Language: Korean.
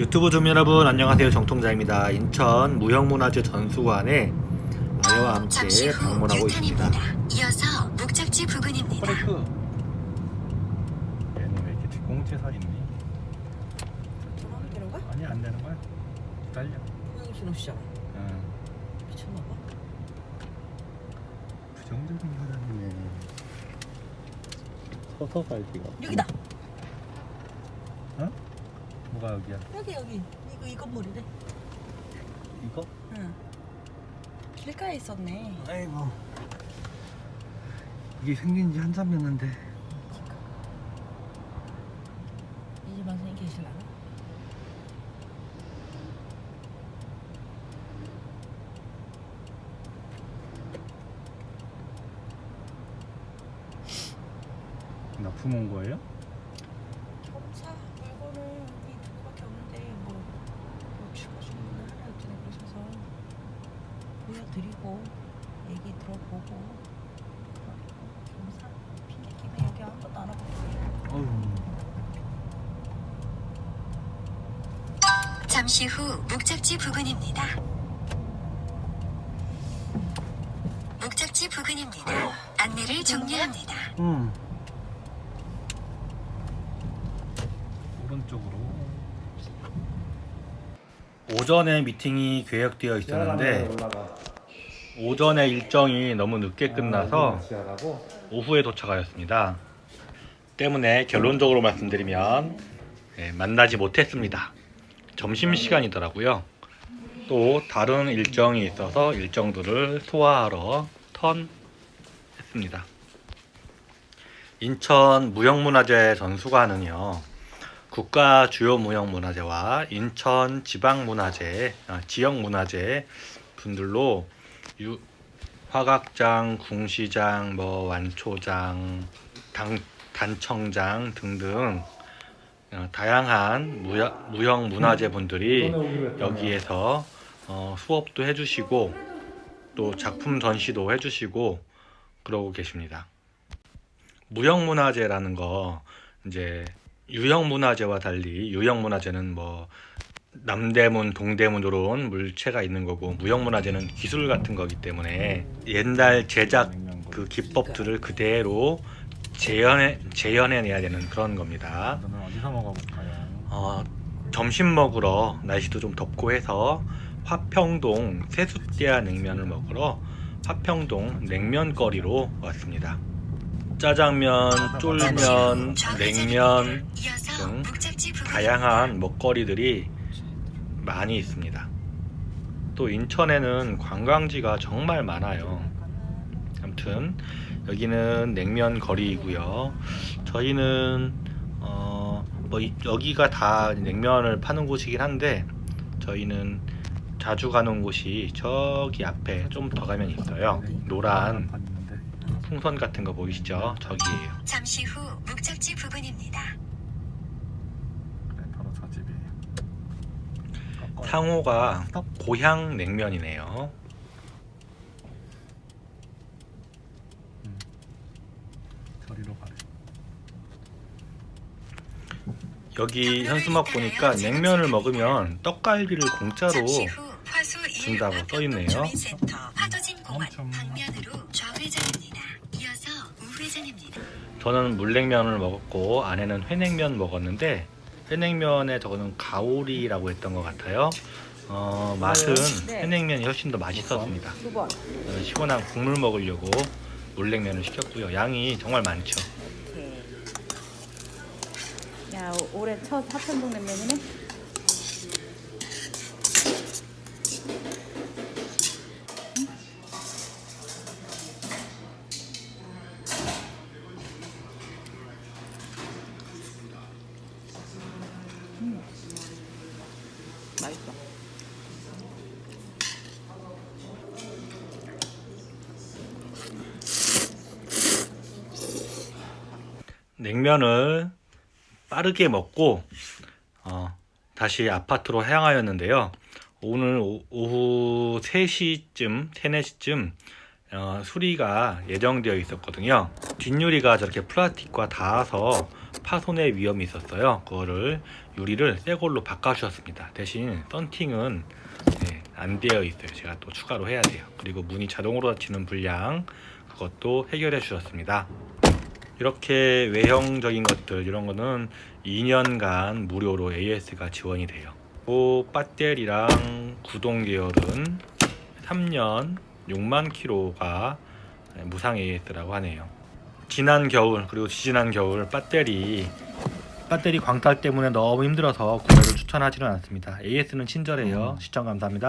유튜브 주민 여러분 안녕하세요 정통자입니다. 인천 무형문화재 전수관에 아내와 함께 방문하고 있습니다. 이어서 목적지 부근입니다. 브레이크 얘는 왜 이렇게 뒷공체 서 있니? 전화하면 되는 거야? 아니 안 되는 거야? 기다려 분명히 신호시잖아. 응. 미쳤나 봐. 부정적인 사람이네 서서 갈기가 여기다. 어? 뭐가 여기야? 여기 여기. 이거 이 건물이래. 이거? 응. 길가에 있었네. 아이고 이게 생긴 지 한참 됐는데 이 집안 선생님 계실라나? 납품 온 거예요? 드리고 얘기 들어보고 그러고 경사 핑계 끼면 여기 아무것도 안 하고 어휴 잠시 후 목적지 부근입니다. 목적지 부근입니다. 안내를 종료합니다. 응 오른쪽으로 오전에 미팅이 계획되어 있었는데 오전에 일정이 너무 늦게 끝나서 오후에 도착하였습니다. 때문에 결론적으로 말씀드리면 예, 만나지 못했습니다. 점심 시간이더라고요. 또 다른 일정이 있어서 일정들을 소화하러 턴했습니다. 인천 무형문화재 전수관은요. 국가 주요 무형문화재와 인천 지방문화재, 아, 지역문화재 분들로 유, 화각장, 궁시장, 뭐 완초장, 당, 단청장 등등 어, 다양한 무야, 무형 문화재 분들이 여기에서 어, 수업도 해주시고 또 작품 전시도 해주시고 그러고 계십니다. 무형 문화재라는 거 이제 유형 문화재와 달리 유형 문화재는 뭐 남대문, 동대문 이런 물체가 있는 거고 무형문화재는 기술 같은 거기 때문에 옛날 제작 그 기법들을 그대로 재현해 재현해내야 되는 그런 겁니다. 너는 어디서 먹어볼까요? 어, 점심 먹으러 날씨도 좀 덥고 해서 화평동 세숫대야 냉면을 먹으러 화평동 냉면거리로 왔습니다. 짜장면, 쫄면, 냉면 등 다양한 먹거리들이 많이 있습니다. 또 인천에는 관광지가 정말 많아요. 아무튼 여기는 냉면 거리이고요. 저희는 어, 뭐 이- 여기가 다 냉면을 파는 곳이긴 한데 저희는 자주 가는 곳이 저기 앞에 좀 더 가면 있어요. 노란 풍선 같은 거 보이시죠? 저기예요. 잠시 후 목적지 부근입니다. 그래 바로 저 집이에요 꺾어요. 상호가 고향 냉면이네요. 저리로 가래 여기 현수막 보니까 냉면을 먹으면 떡갈비를 공짜로 준다고 써있네요. 엄청 우회전입니다. 저는 물냉면을 먹었고 아내는 회냉면 먹었는데 회냉면에 저거는 가오리라고 했던 것 같아요. 어, 맛은 네. 회냉면이 훨씬 더 맛있었습니다. 두 번. 저는 시원한 국물 먹으려고 물냉면을 시켰고요. 양이 정말 많죠. 오케이. 야 올해 첫 하천동 냉면이네. 맛있어. 냉면을 빠르게 먹고 어, 다시 아파트로 향하였는데요. 오늘 오, 오후 3시쯤, 3, 4시쯤 어, 수리가 예정되어 있었거든요. 뒷유리가 저렇게 플라스틱과 닿아서 파손의 위험이 있었어요. 그거를 유리를 새 걸로 바꿔주셨습니다. 대신 썬팅은 네, 안 되어 있어요. 제가 또 추가로 해야 돼요. 그리고 문이 자동으로 닫히는 불량 그것도 해결해 주셨습니다. 이렇게 외형적인 것들 이런 거는 2년간 무료로 AS가 지원이 돼요. 그 배터리랑 구동 계열은 3년 6만 킬로가 무상 AS라고 하네요. 지난 겨울 그리고 지지난 겨울 배터리 배터리 광탈 때문에 너무 힘들어서 구매를 추천하지는 않습니다. AS는 친절해요. 시청 감사합니다.